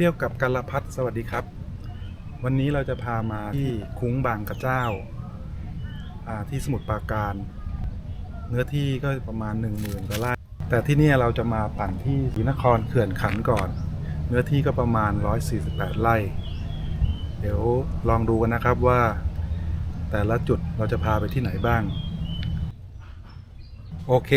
เที่ยวกับกัลพัทสวัสดีครับ วันนี้เราจะพามาที่คุ้งบางกระเจ้า ที่สมุทรปราการ เนื้อที่ก็ประมาณ 1 0,000กว่าไร่แต่ที่นี่เราจะมาปั่นที่ศรีนครเขื่อนขันก่อน เนื้อที่ก็ประมาณ 148 ไร่ เดี๋ยวลองดูกันนะครับว่า แต่ละจุดเราจะพาไปที่ไหนบ้าง โอเค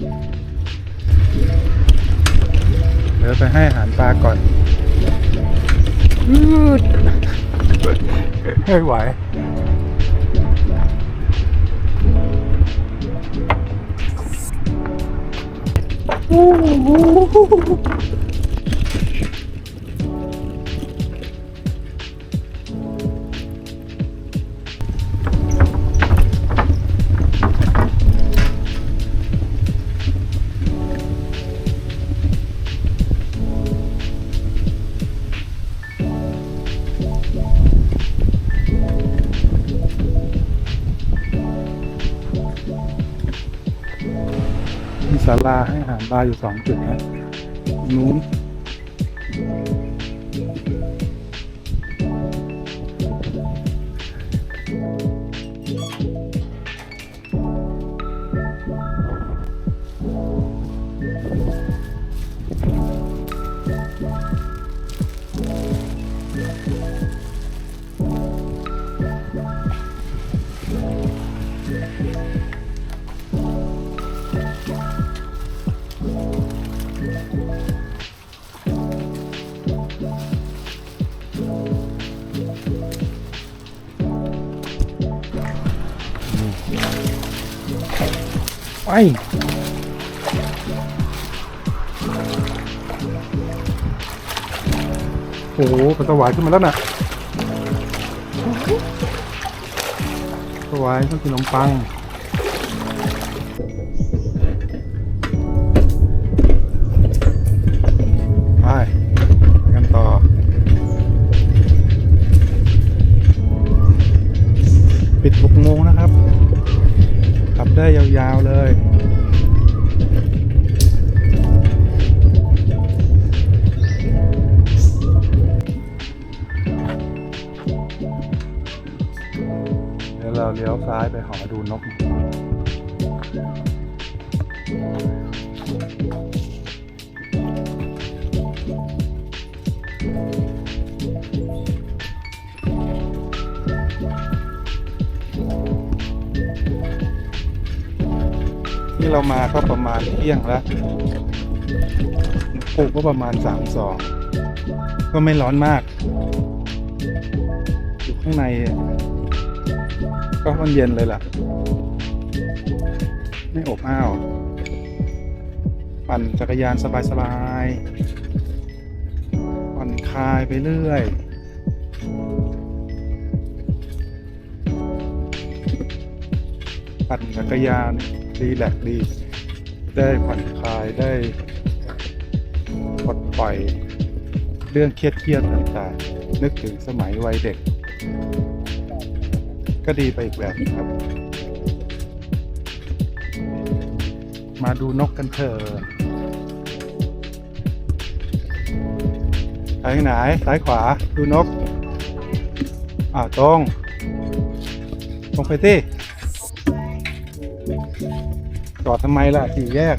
เดี๋ยวไปให้อาหารปลาก่อนอืดไม่ไหวมี ศาลาให้อาหารปลาอยู่สองจุดนะนู้น ไปโอ้โหปลาสวายขึ้นมาแล้วน่ะสวายต้องกินขนมปังไปไปกันต่อปิด6โมงนะครับ ขับได้ยาวๆเลยเดี๋ยวเราเลี้ยวซ้ายไปหอดูนก ที่เรามาก็ประมาณเที่ยงแล้วปลูกก็ประมาณสามสองก็ไม่ร้อนมาก อยู่ข้างใน ก็มันเย็นเลยล่ะ ไม่อบอ้าว ปั่นจักรยานสบายๆผ่อนคลายไปเรื่อยปั่นจักรยาน รีแลกดี ได้ผ่อนคลายได้ปลดปล่อยเรื่องเครียดๆต่างๆ นึกถึงสมัยวัยเด็ก ก็ดีไปอีกแบบครับ มาดูนกกันเถอะไปทางไหนซ้ายขวาดูนก อ่าตรง ตรงไปที่ จอดทำไมล่ะสี่แยก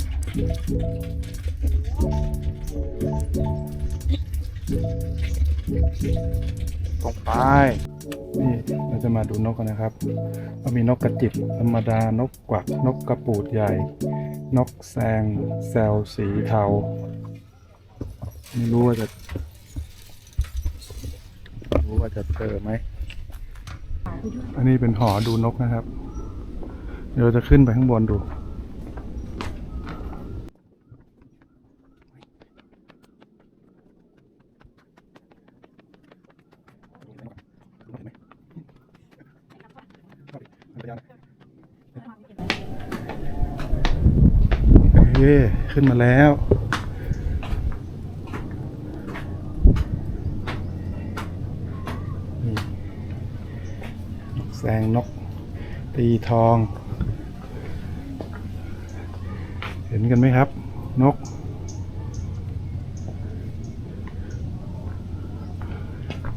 ตรงไป นี่เราจะมาดูนกกันนะครับก็มีนกกระจิบธรรมดานกกวักนกกระปูดใหญ่ นกแซงแซวสีเทา ไม่รู้ว่าจะ รู้ว่าจะเจอไหม อันนี้เป็นหอดูนกนะครับ เดี๋ยวเราจะขึ้นไปข้างบนดู ขึ้นมาแล้ว แสงนก ตีทอง เห็นกันไหมครับ นก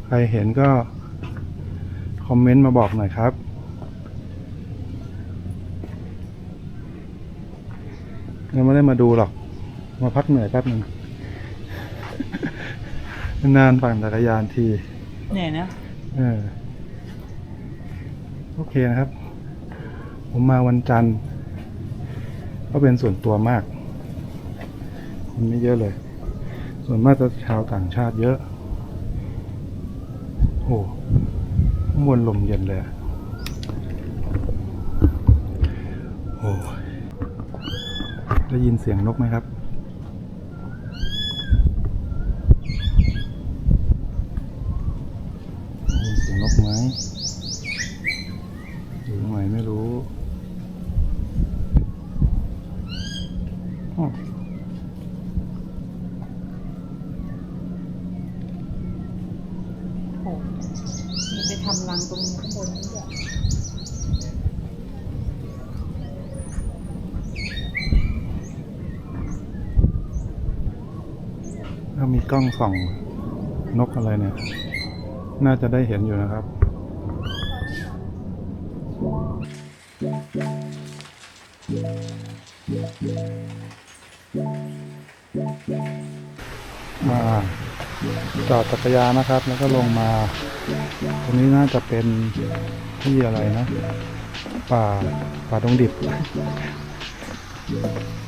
ใครเห็นก็ คอมเมนต์มาบอกหน่อยครับ ยังไม่ได้มาดูหรอก มาพักเหนื่อยแป๊บหนึ่งนานปั่นจักรยานทีเหนื่อยนะเออโอเคนะครับ ผมมาวันจันทร์ก็เป็นส่วนตัวมาก คนไม่เยอะเลย ส่วนมากจะชาวต่างชาติเยอะโอ้ข้างบนลมเย็นเลยอะโอ้ ได้ยินเสียงนกไหมครับได้ยินเสียงนกไหมอยู่ตรงไหนไม่รู้อ้อ โอ้มันไปทำรังตรงข้างบนนี่ด้วย ถ้ามีกล้องส่องนกอะไรเนี่ย น่าจะได้เห็นอยู่นะครับ มาจอดจักรยานนะครับ แล้วก็ลงมา ตรงนี้น่าจะเป็นที่อะไรนะ ป่าป่าดงดิบ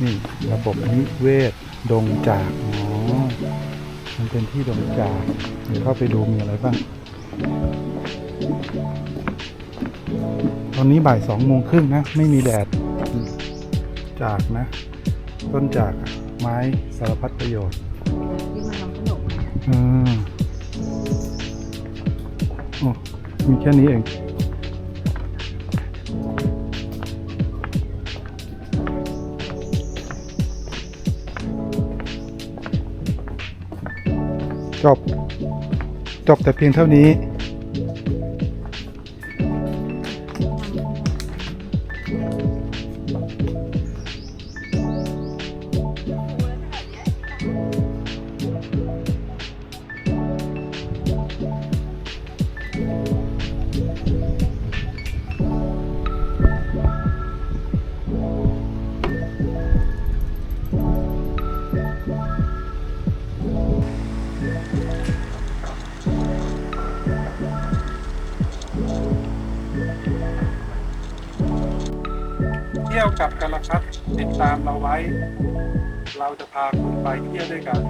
นี่ระบบนิเวศดงจาก อ๋อ มันเป็นที่ดงจากเดี๋ยวเข้าไปดูมีอะไรบ้าง ตอนนี้บ่ายสองโมงครึ่งนะ ไม่มีแดด จากนะ ต้นจากอะไม้สารพัดประโยชน์ที่มันทำขนมนะอืมโอ้มีแค่นี้เอง จบ จบแต่เพียงเท่านี้ ที่ยวกับกันละครับติดตามเราไว้ เราจะพาคุณไปเที่ยวด้วยกัน